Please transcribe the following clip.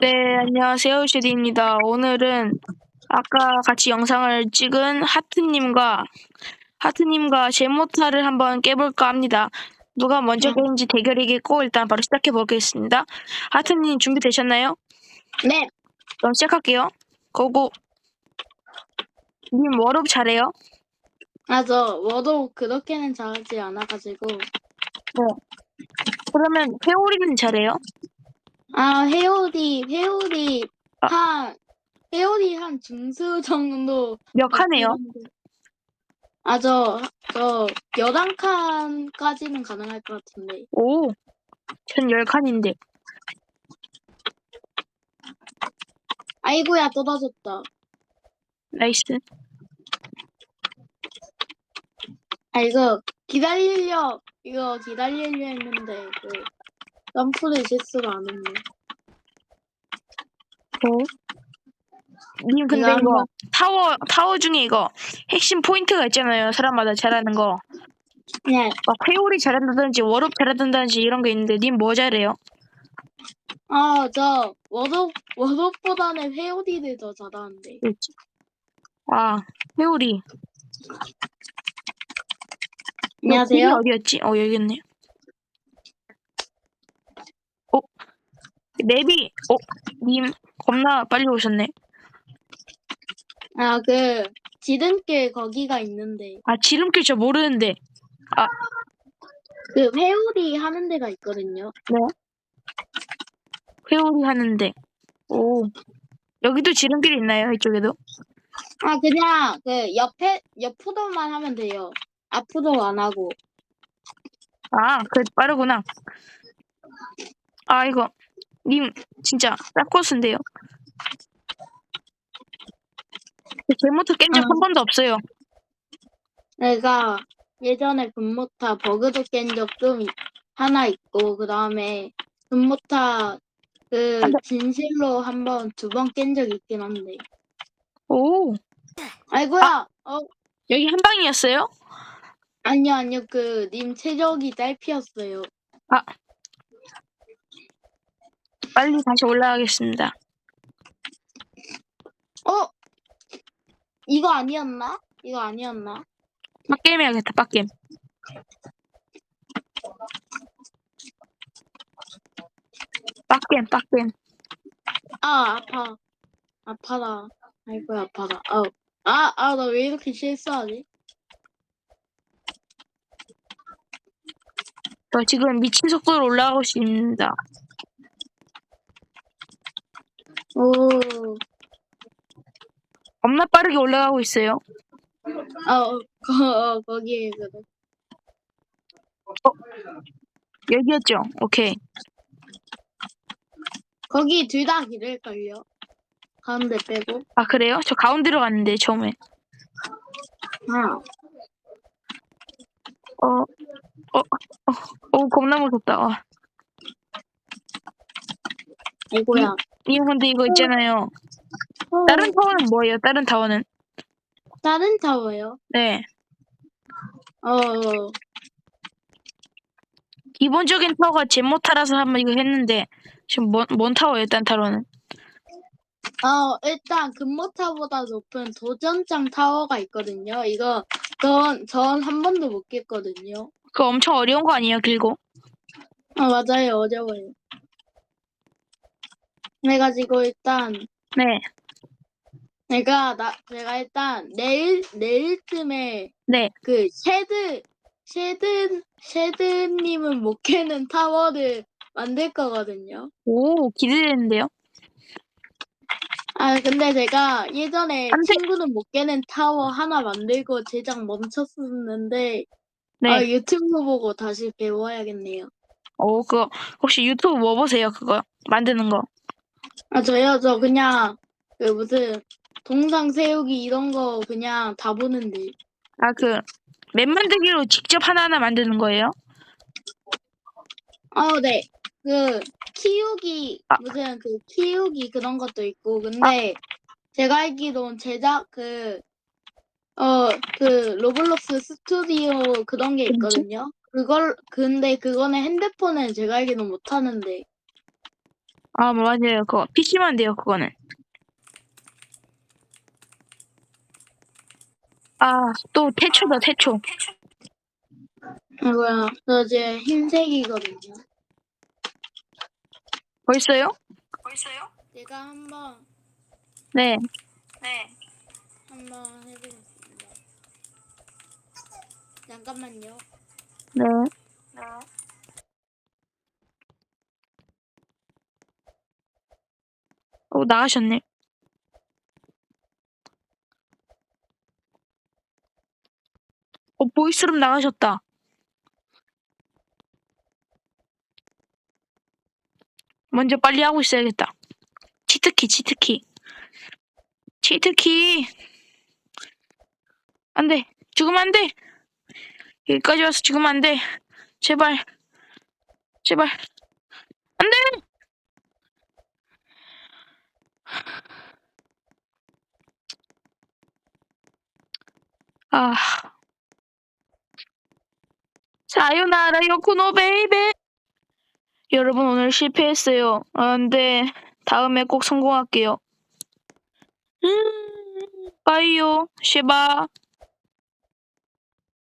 네, 안녕하세요. 슈디입니다. 오늘은 아까 같이 영상을 찍은 하트님과 하트님과 제모타를 한번 깨볼까 합니다. 누가 먼저 음. 깨는지 대결이겠고 일단 바로 시작해 보겠습니다. 하트님 준비되셨나요? 네, 그럼 시작할게요. 고고. 님 워업 잘해요? 아, 저, 워도 그렇게는 잘하지 않아가지고. 그러면 회오리는 잘해요? 아, 헤오디, 헤오디, 아. 한, 헤오디 한 중수 정도. 몇 칸이에요? 아, 저, 저, 11칸까지는 가능할 것 같은데. 오, 전 10칸인데. 아이고야, 떨어졌다. 나이스. 아, 이거, 기다리려, 이거 기다리려 했는데, 그, 점프를 실수가 안 했네. 오. 님 근데 이거 타워 타워 중에 이거 핵심 포인트가 있잖아요. 사람마다 잘하는 거. 네, 막 회오리 잘한다든지 워업 잘한다든지 이런 게 있는데 님 뭐 잘해요? 아, 저, 워도, 워도보다는 헤오디를 더 잘하는데. 아 회오리. 안녕하세요. 어디였지? 어 여기 있네요. 맵이 어 님 겁나 빨리 오셨네. 아, 그, 지름길 거기가 있는데, 아 지름길 저 모르는데. 그, 회오리 하는 데가 있거든요. 회오리 하는데. 오 여기도 지름길 있나요? 이쪽에도? 아, 그냥, 그, 옆에, 옆으로만 하면 돼요. 앞으로 안 하고. 아, 그 빠르구나. 아, 이거 님 진짜 짝코스인데요. 제모터 깬적 아. 한 번도 없어요. 내가 예전에 분모타 버그도 깬 적 좀 하나 있고, 그 다음에 분모타 그. 진실로 한 번, 두 번 깬 적 있긴 한데. 오, 아이고야! 어, 여기 한 방이었어요? 아니요, 아니요. 그, 님 체력이 딸피였어요. 빨리 다시 올라가겠습니다. 어? 이거 아니었나? 이거 아니었나? 빡게임 해야겠다, 빡게임. 빡게임, 빡게임. 아, 아파. 아파라. 아이고야, 아파라. 아우. 아, 아, 나 왜 이렇게 실수하지? 저 지금 미친 속도로 올라가고 있습니다. 오. 겁나 빠르게 올라가고 있어요. 아, 어, 거, 어, 거기에, 그래. 여기였죠? 오케이. 거기 둘 다 길을걸요? 가운데 빼고. 아, 그래요? 저 가운데로 갔는데, 처음에. 아, 어, 어, 어, 오, 겁나 무섭다. 와. 아이고야. 님, 근데 이거 있잖아요. 어, 다른 타워는 뭐예요? 다른 타워는? 다른 타워요? 네. 어, 기본적인 타워가 제모타라서 한번 이거 했는데 지금 뭔, 뭔 타워예요? 일단 타워는? 어, 일단 금모타보다 높은 도전장 타워가 있거든요. 이거, 전, 전 한 번도 못 깼거든요. 그거 엄청 어려운 거 아니에요? 길고? 아, 맞아요. 어려워요. 그래가지고 일단, 네. 내가, 나, 내가 일단 내일, 내일쯤에 네. 그 쉐드, 쉐드, 쉐드님은 못 깨는 타워를 만들 거거든요. 오, 기대되는데요? 아, 근데 제가 예전에 안 돼. 친구는 못 깨는 타워 하나 만들고 제작 멈췄었는데, 네. 아, 유튜브 보고 다시 배워야겠네요. 오, 그거 혹시 유튜브 뭐 보세요? 그거 만드는 거? 아, 저요, 저 그냥, 그 무슨, 동상 세우기 이런 거 그냥 다 보는데. 아, 그 맵 만들기로 직접 하나하나 만드는 거예요? 아, 네. 그, 키우기, 아. 무슨 그 키우기 그런 것도 있고, 근데 제가 알기론 제작 그, 어, 그 로블록스 스튜디오 그런 게 있거든요. 그걸, 근데 그거는 핸드폰은 제가 알기론 못 하는데. 아, 맞아요. 그거. PC만 돼요, 그거는. 아, 또 태초다, 태초. 이거야. 저 이제 흰색이거든요. 벌써요? 제가 한번 네. 한번 해보겠습니다. 잠깐만요. 네. 어, 나가셨네. 어, 보이스룸 나가셨다. 먼저 빨리 하고 있어야겠다. 치트키, 치트키. 치트키. 안 돼. 죽으면 안 돼. 여기까지 와서 죽으면 안 돼. 제발. 제발. 안 돼! 아. 사요나라 요코노 베이베. 여러분 오늘 실패했어요. 아, 근데 다음에 꼭 성공할게요. 음, 빠이요. 쉐바.